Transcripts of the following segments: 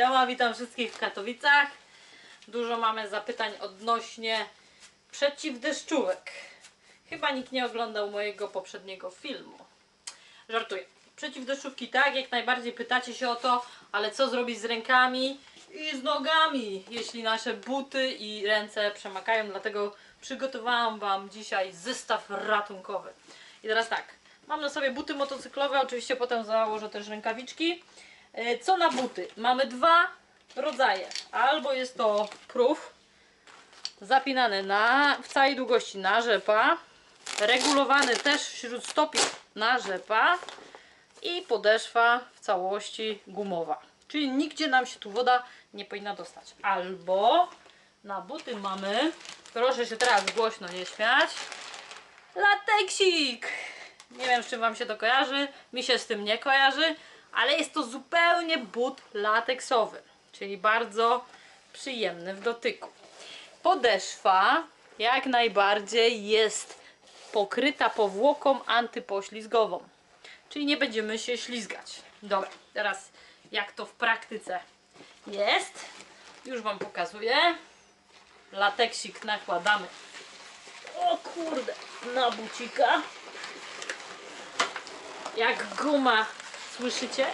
Siema, witam wszystkich w Katowicach. Dużo mamy zapytań odnośnie przeciwdeszczówek. Chyba nikt nie oglądał mojego poprzedniego filmu. Żartuję. Przeciwdeszczówki tak, jak najbardziej pytacie się o to, ale co zrobić z rękami i z nogami, jeśli nasze buty i ręce przemakają. Dlatego przygotowałam Wam dzisiaj zestaw ratunkowy. I teraz tak, mam na sobie buty motocyklowe, oczywiście potem założę też rękawiczki. E, Co na buty? Mamy dwa rodzaje. Albo jest to proof, zapinany na, w całej długości na rzepa, regulowany też wśród stopi na rzepa i podeszwa w całości gumowa. Czyli nigdzie nam się tu woda nie powinna dostać. Albo na buty mamy, proszę się teraz głośno nie śmiać, lateksik. Nie wiem, z czym Wam się to kojarzy. Mi się z tym nie kojarzy, ale jest to zupełnie but lateksowy, czyli bardzo przyjemny w dotyku. Podeszwa jak najbardziej jest pokryta powłoką antypoślizgową, czyli nie będziemy się ślizgać. Dobra, teraz jak to w praktyce jest, już Wam pokazuję. Lateksik nakładamy. O kurde, na bucika. Jak guma, słyszycie?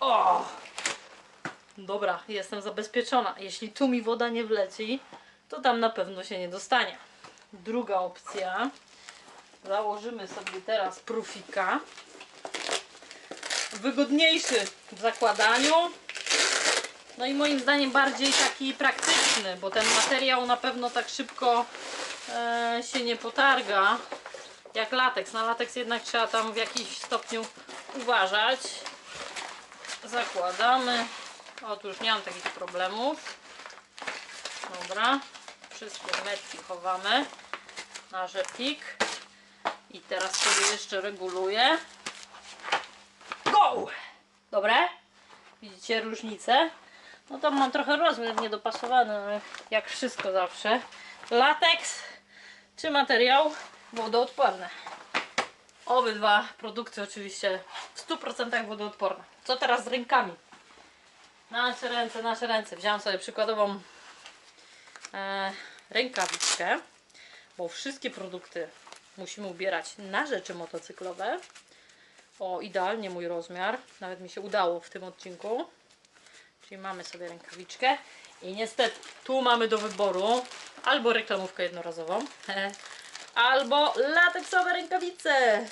O! Dobra, jestem zabezpieczona. Jeśli tu mi woda nie wleci, to tam na pewno się nie dostanie. Druga opcja. Założymy sobie teraz prufika. Wygodniejszy w zakładaniu. No i moim zdaniem bardziej taki praktyczny, bo ten materiał na pewno tak szybko e, się nie potarga jak lateks. Na lateks jednak trzeba tam w jakimś stopniu uważać. Zakładamy. Otóż nie mam takich problemów. Dobra. Wszystkie metki chowamy na rzepik. I teraz sobie jeszcze reguluję. Go! Dobre? Widzicie różnicę? No tam mam trochę rozmiar niedopasowany, jak wszystko zawsze. Lateks czy materiał wodoodporny. Obydwa produkty oczywiście w 100% wodoodporne. Co teraz z rękami? Nasze ręce, nasze ręce. Wziąłem sobie przykładową e, rękawiczkę, bo wszystkie produkty musimy ubierać na rzeczy motocyklowe. O, idealnie mój rozmiar. Nawet mi się udało w tym odcinku. Czyli mamy sobie rękawiczkę. I niestety tu mamy do wyboru albo reklamówkę jednorazową, albo lateksowe rękawice,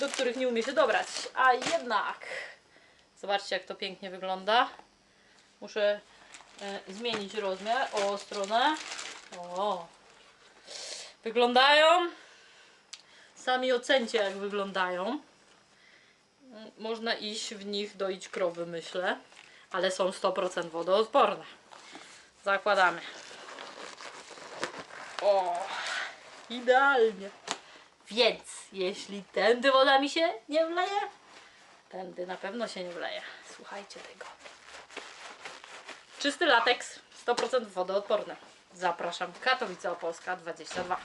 do których nie umie się dobrać. A jednak, zobaczcie jak to pięknie wygląda. Muszę e, zmienić rozmiar o stronę. O. Wyglądają. Sami ocencie jak wyglądają. Można iść w nich doić krowy, myślę. Ale są 100% wodoodporne. Zakładamy. O, idealnie. Więc jeśli tędy woda mi się nie wleje, tędy na pewno się nie wleje. Słuchajcie tego. Czysty lateks, 100% wodoodporny. Zapraszam, Katowice Opolska 22.